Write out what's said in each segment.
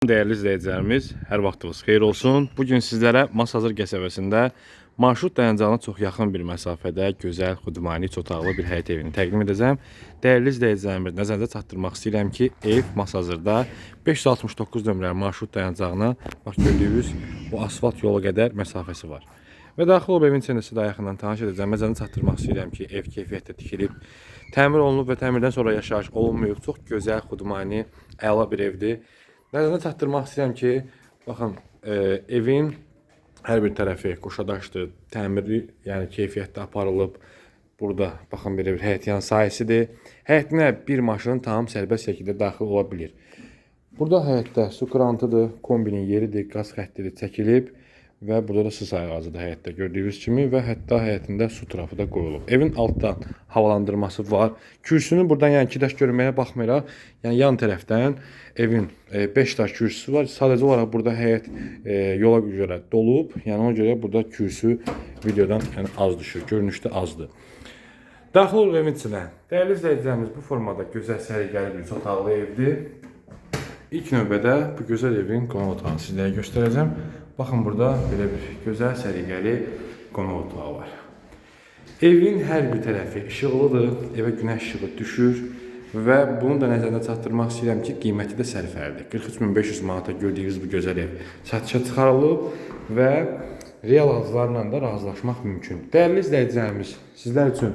Değerli izləyicilərimiz, hər vaxtınız xeyir olsun. Bu gün sizlərə Masazır qəsəbəsində marşrut dayanacağına çox yaxın bir məsafədə gözəl, xudmani, üç otaqlı bir həyət evini təqdim edəcəm. Dəyərli izləyicilərimiz, nəzərinizə çatdırmaq istəyirəm ki, ev Masazırda 569 nömrəli marşrut dayanacağına bax gördüyünüz bu asfalt yolu qədər məsafəsi var. Və daxil olub evin içində sizə yaxından tanış edəcəm. Nəzərinizə çatdırmaq istəyirəm ki, ev keyfiyyətdə tikilib, təmir olunub və təmirdən sonra yaşayış olunmayıb. Çox gözəl, xudmani, əla bir evdir. Nəzərinə çatdırmaq istəyirəm ki, baxın, e, evin hər bir tərəfi qoşadaşdır, təmiri, yəni keyfiyyətdə aparılıb. Burada baxın belə bir həyətyan sahəsidir. Həyətinə bir maşın tam sərbəst şəkildə daxil ola bilir. Burada həyətdə su krantıdır, kombinin yeridir, qaz xəttidir çəkilib və burada da su sayğacıdır həyətdə gördüyünüz kimi və hətta həyətində su trafı da qoyulub. Evin altdan havalandırması var. Kürsünü buradan yəni iki daş görməyə baxmayaraq, yəni yan tərəfdən evin 5 daş kürsüsü var. Sadəcə olaraq burada həyət e, yola görə dolub. Yəni ona görə burada kürsü videodan yəni az düşür. Görünüşdə azdır. Daxil olub evin içinə. Dəyərli izləyicilərimiz, bu formada gözəl səliqəli bir otaqlı evdir. İlk növbədə bu gözəl evin qonaq otağını sizlərə göstərəcəm. Baxın burada belə bir gözəl səliqəli qonaq otağı var. Evin hər bir tərəfi işıqlıdır, evə günəş işığı düşür və bunu da nəzərdə çatdırmaq istəyirəm ki, qiyməti də sərfəlidir. 43500 manata gördüyünüz bu gözəl ev satışa çıxarılıb və real alıcılarla da razılaşmaq mümkündür. Dəyərli izləyicilərimiz, sizlər üçün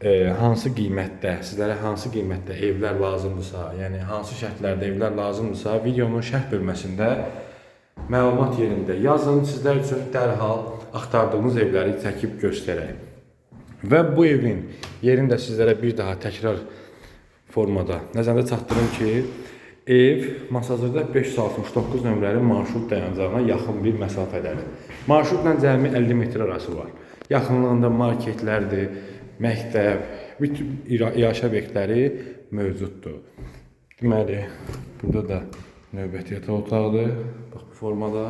e, hansı qiymətdə, sizlərə hansı qiymətdə evlər lazımdırsa, yəni hansı şərtlərdə evlər lazımdırsa, videonun şərh bölməsində məlumat yerində yazın. Sizlər üçün dərhal axtardığınız evləri çəkib göstərək. Və bu evin yerini də sizlərə bir daha təkrar formada nəzərdə çatdırım ki, ev Masazırda 569 nömrəli marşrut dayanacağına yaxın bir məsafədədir. Marşrutla cəmi 50 metr arası var. Yaxınlığında marketlərdir, məktəb, bütün iaşə obyektləri mövcuddur. Deməli, burada da növbəti yataq otağıdır. Bax bu formada.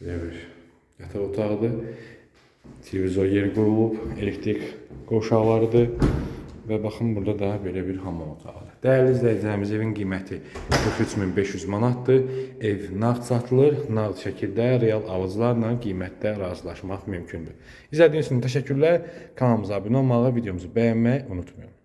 Belə bir yataq otağıdır. Televizor yeri qurulub, elektrik qovşaqlarıdır. Və baxın burada da belə bir hamam otağıdır. Dəyərli izləyicilərimiz, evin qiyməti 43500 manatdır. Ev nağd satılır, nağd şəkildə real alıcılarla qiymətdə razılaşmaq mümkündür. İzlədiyiniz üçün təşəkkürlər. Kanalımıza abunə olmağı, videomuzu bəyənməyi unutmayın.